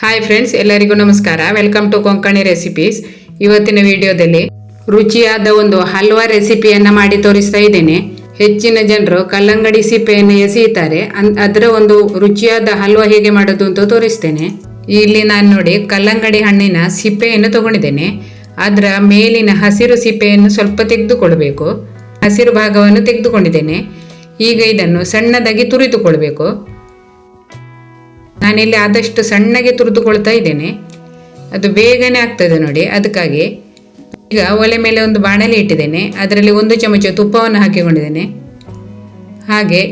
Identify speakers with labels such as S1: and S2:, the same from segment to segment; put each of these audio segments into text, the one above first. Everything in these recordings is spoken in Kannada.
S1: ಹಾಯ್ ಫ್ರೆಂಡ್ಸ್ ಎಲ್ಲರಿಗೂ ನಮಸ್ಕಾರ. ವೆಲ್ಕಮ್ ಟು ಕೊಂಕಣಿ ರೆಸಿಪೀಸ್ ಇವತ್ತಿನ ವಿಡಿಯೋದಲ್ಲಿ ರುಚಿಯಾದ ಒಂದು ಹಲ್ವಾ ರೆಸಿಪಿಯನ್ನ ಮಾಡಿ ತೋರಿಸ್ತಾ ಇದ್ದೇನೆ. ಹೆಚ್ಚಿನ ಜನರು ಕಲ್ಲಂಗಡಿ ಸಿಪ್ಪೆಯನ್ನು ಎಸೆಯುತ್ತಾರೆ. ಅದರ ಒಂದು ರುಚಿಯಾದ ಹಲ್ವಾ ಹೇಗೆ ಮಾಡೋದು ಅಂತ ತೋರಿಸ್ತೇನೆ. ಇಲ್ಲಿ ನಾನು ನೋಡಿ ಕಲ್ಲಂಗಡಿ ಹಣ್ಣಿನ ಸಿಪ್ಪೆಯನ್ನು ತಗೊಂಡಿದ್ದೇನೆ. ಅದರ ಮೇಲಿನ ಹಸಿರು ಸಿಪ್ಪೆಯನ್ನು ಸ್ವಲ್ಪ ತೆಗೆದುಕೊಳ್ಬೇಕು. ಹಸಿರು ಭಾಗವನ್ನು ತೆಗೆದುಕೊಂಡಿದ್ದೇನೆ. ಈಗ ಇದನ್ನು ಸಣ್ಣದಾಗಿ ತುರಿದುಕೊಳ್ಬೇಕು. ನಾನಿಲ್ಲಿ ಆದಷ್ಟು ಸಣ್ಣಗೆ ತುರಿದುಕೊಳ್ತಾ ಇದ್ದೇನೆ. ಅದು ಬೇಗನೆ ಆಗ್ತದೆ ನೋಡಿ, ಅದಕ್ಕಾಗಿ. ಈಗ ಒಲೆ ಮೇಲೆ ಒಂದು ಬಾಣಲೆ ಇಟ್ಟಿದ್ದೇನೆ. ಅದರಲ್ಲಿ ಒಂದು ಚಮಚ ತುಪ್ಪವನ್ನು ಹಾಕಿಕೊಂಡಿದ್ದೇನೆ. ಹಾಗೆ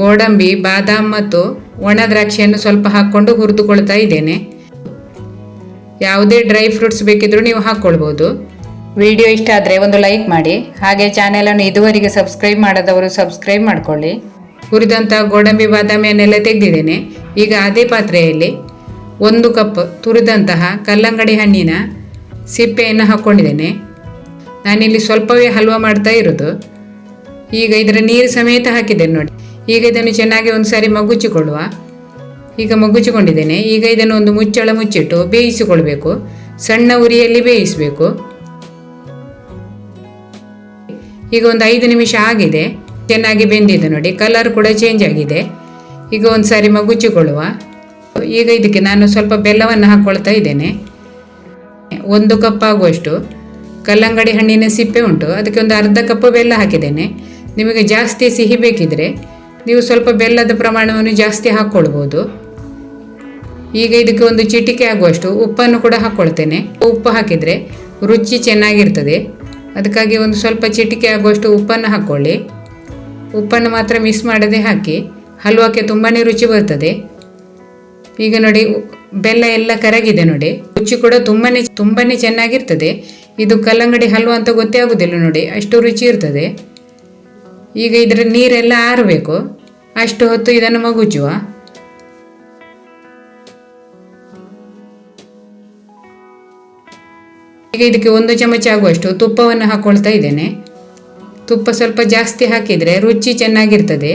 S1: ಗೋಡಂಬಿ, ಬಾದಾಮ್ ಮತ್ತು ಒಣ ದ್ರಾಕ್ಷಿಯನ್ನು ಸ್ವಲ್ಪ ಹಾಕ್ಕೊಂಡು ಹುರಿದುಕೊಳ್ತಾ ಇದ್ದೇನೆ. ಯಾವುದೇ ಡ್ರೈ ಫ್ರೂಟ್ಸ್ ಬೇಕಿದ್ರೂ ನೀವು ಹಾಕ್ಕೊಳ್ಬೋದು. ವಿಡಿಯೋ ಇಷ್ಟ ಆದರೆ ಒಂದು ಲೈಕ್ ಮಾಡಿ. ಹಾಗೆ ಚಾನೆಲನ್ನು ಇದುವರೆಗೆ ಸಬ್ಸ್ಕ್ರೈಬ್ ಮಾಡದವರು ಸಬ್ಸ್ಕ್ರೈಬ್ ಮಾಡ್ಕೊಳ್ಳಿ. ಹುರಿದಂಥ ಗೋಡಂಬಿ ಬಾದಾಮಿಯನ್ನೆಲ್ಲ ತೆಗೆದಿದ್ದೇನೆ. ಈಗ ಅದೇ ಪಾತ್ರೆಯಲ್ಲಿ ಒಂದು ಕಪ್ ತುರಿದಂತಹ ಕಲ್ಲಂಗಡಿ ಹಣ್ಣಿನ ಸಿಪ್ಪೆಯನ್ನು ಹಾಕ್ಕೊಂಡಿದ್ದೇನೆ ನಾನಿಲ್ಲಿ ಸ್ವಲ್ಪವೇ ಹಲ್ವಾ ಮಾಡ್ತಾ ಇರೋದು. ಈಗ ಇದರ ನೀರು ಸಮೇತ ಹಾಕಿದ್ದೇನೆ ನೋಡಿ. ಈಗ ಇದನ್ನು ಚೆನ್ನಾಗಿ ಒಂದು ಸಾರಿ ಮಗುಚಿಕೊಳ್ಳುವ. ಈಗ ಮಗುಚಿಕೊಂಡಿದ್ದೇನೆ. ಈಗ ಇದನ್ನು ಒಂದು ಮುಚ್ಚಳ ಮುಚ್ಚಿಟ್ಟು ಬೇಯಿಸಿಕೊಳ್ಬೇಕು. ಸಣ್ಣ ಉರಿಯಲ್ಲಿ ಬೇಯಿಸಬೇಕು. ಈಗ ಒಂದು ಐದು ನಿಮಿಷ ಆಗಿದೆ. ಚೆನ್ನಾಗಿ ಬೆಂದಿದೆ ನೋಡಿ ಕಲರ್ ಕೂಡ ಚೇಂಜ್ ಆಗಿದೆ. ಈಗ ಒಂದು ಸಾರಿ ಮಗುಚಿಕೊಳ್ಳುವ. ಈಗ ಇದಕ್ಕೆ ನಾನು ಸ್ವಲ್ಪ ಬೆಲ್ಲವನ್ನು ಹಾಕ್ಕೊಳ್ತಾ ಇದ್ದೇನೆ. ಒಂದು ಕಪ್ ಆಗುವಷ್ಟು. ಕಲ್ಲಂಗಡಿ ಹಣ್ಣಿನ ಸಿಪ್ಪೆ ಉಂಟು, ಅದಕ್ಕೆ ಒಂದು ಅರ್ಧ ಕಪ್ ಬೆಲ್ಲ ಹಾಕಿದ್ದೇನೆ. ನಿಮಗೆ ಜಾಸ್ತಿ ಸಿಹಿ ಬೇಕಿದ್ರೆ ನೀವು ಸ್ವಲ್ಪ ಬೆಲ್ಲದ ಪ್ರಮಾಣವನ್ನು ಜಾಸ್ತಿ ಹಾಕ್ಕೊಳ್ಬೋದು ಈಗ ಇದಕ್ಕೆ ಒಂದು ಚಿಟಿಕೆ ಆಗುವಷ್ಟು ಉಪ್ಪನ್ನು ಕೂಡ ಹಾಕ್ಕೊಳ್ತೇನೆ ಉಪ್ಪು ಹಾಕಿದರೆ ರುಚಿ ಚೆನ್ನಾಗಿರ್ತದೆ. ಅದಕ್ಕಾಗಿ ಒಂದು ಸ್ವಲ್ಪ ಚಿಟಿಕೆ ಆಗುವಷ್ಟು ಉಪ್ಪನ್ನು ಹಾಕ್ಕೊಳ್ಳಿ ಉಪ್ಪನ್ನು ಮಾತ್ರ ಮಿಸ್ ಮಾಡದೆ ಹಾಕಿ, ಹಲ್ವಾಕ್ಕೆ ತುಂಬಾ ರುಚಿ ಬರ್ತದೆ. ಈಗ ನೋಡಿ ಬೆಲ್ಲ ಎಲ್ಲ ಕರಗಿದೆ ನೋಡಿ. ರುಚಿ ಕೂಡ ತುಂಬಾ ತುಂಬಾ ಚೆನ್ನಾಗಿರ್ತದೆ. ಇದು ಕಲ್ಲಂಗಡಿ ಹಲ್ವಾ ಅಂತ ಗೊತ್ತೇ ಆಗೋದಿಲ್ಲ ನೋಡಿ, ಅಷ್ಟು ರುಚಿ ಇರ್ತದೆ. ಈಗ ಇದರ ನೀರೆಲ್ಲ ಆರಬೇಕು. ಅಷ್ಟು ಹೊತ್ತು ಇದನ್ನು ಮಗುಚುವ. ಈಗ ಇದಕ್ಕೆ ಒಂದು ಚಮಚ ಆಗುವಷ್ಟು ತುಪ್ಪವನ್ನು ಹಾಕೊಳ್ತಾ ಇದ್ದೇನೆ. ತುಪ್ಪ ಸ್ವಲ್ಪ ಜಾಸ್ತಿ ಹಾಕಿದರೆ ರುಚಿ ಚೆನ್ನಾಗಿರ್ತದೆ.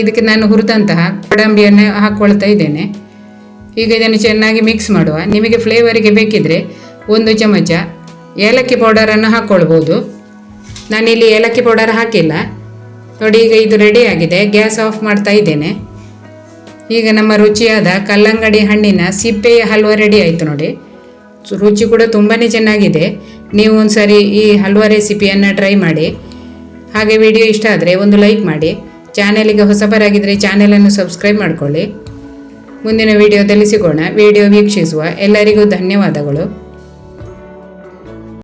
S1: ಇದಕ್ಕೆ ನಾನು ಹುರಿದಂತಹ ಗೋಡಂಬಿಯನ್ನು ಹಾಕ್ಕೊಳ್ತಾ ಇದ್ದೇನೆ. ಈಗ ಇದನ್ನು ಚೆನ್ನಾಗಿ ಮಿಕ್ಸ್ ಮಾಡುವ. ನಿಮಗೆ ಫ್ಲೇವರಿಗೆ ಬೇಕಿದ್ರೆ ಒಂದು ಚಮಚ ಏಲಕ್ಕಿ ಪೌಡರನ್ನು ಹಾಕ್ಕೊಳ್ಬೋದು ನಾನಿಲ್ಲಿ ಏಲಕ್ಕಿ ಪೌಡರ್ ಹಾಕಿಲ್ಲ. ನೋಡಿ, ಈಗ ಇದು ರೆಡಿ ಆಗಿದೆ. ಗ್ಯಾಸ್ ಆಫ್ ಮಾಡ್ತಾ ಇದ್ದೇನೆ. ಈಗ ನಮ್ಮ ರುಚಿಯಾದ ಕಲ್ಲಂಗಡಿ ಹಣ್ಣಿನ ಸಿಪ್ಪೆಯ ಹಲ್ವಾ ರೆಡಿ ಆಯಿತು ನೋಡಿ. ರುಚಿ ಕೂಡ ತುಂಬಾ ಚೆನ್ನಾಗಿದೆ. ನೀವು ಒಂದ್ಸರಿ ಈ ಹಲ್ವಾ ರೆಸಿಪಿಯನ್ನು ಟ್ರೈ ಮಾಡಿ. ಹಾಗೆ ವಿಡಿಯೋ ಇಷ್ಟ ಆದರೆ ಒಂದು ಲೈಕ್ ಮಾಡಿ. ಚಾನೆಲಿಗೆ ಹೊಸಬರಾಗಿದ್ದರೆ ಚಾನೆಲನ್ನು ಸಬ್ಸ್ಕ್ರೈಬ್ ಮಾಡಿಕೊಳ್ಳಿ. ಮುಂದಿನ ವಿಡಿಯೋದಲ್ಲಿ ಸಿಗೋಣ. ವಿಡಿಯೋ ವೀಕ್ಷಿಸುವ ಎಲ್ಲರಿಗೂ ಧನ್ಯವಾದಗಳು.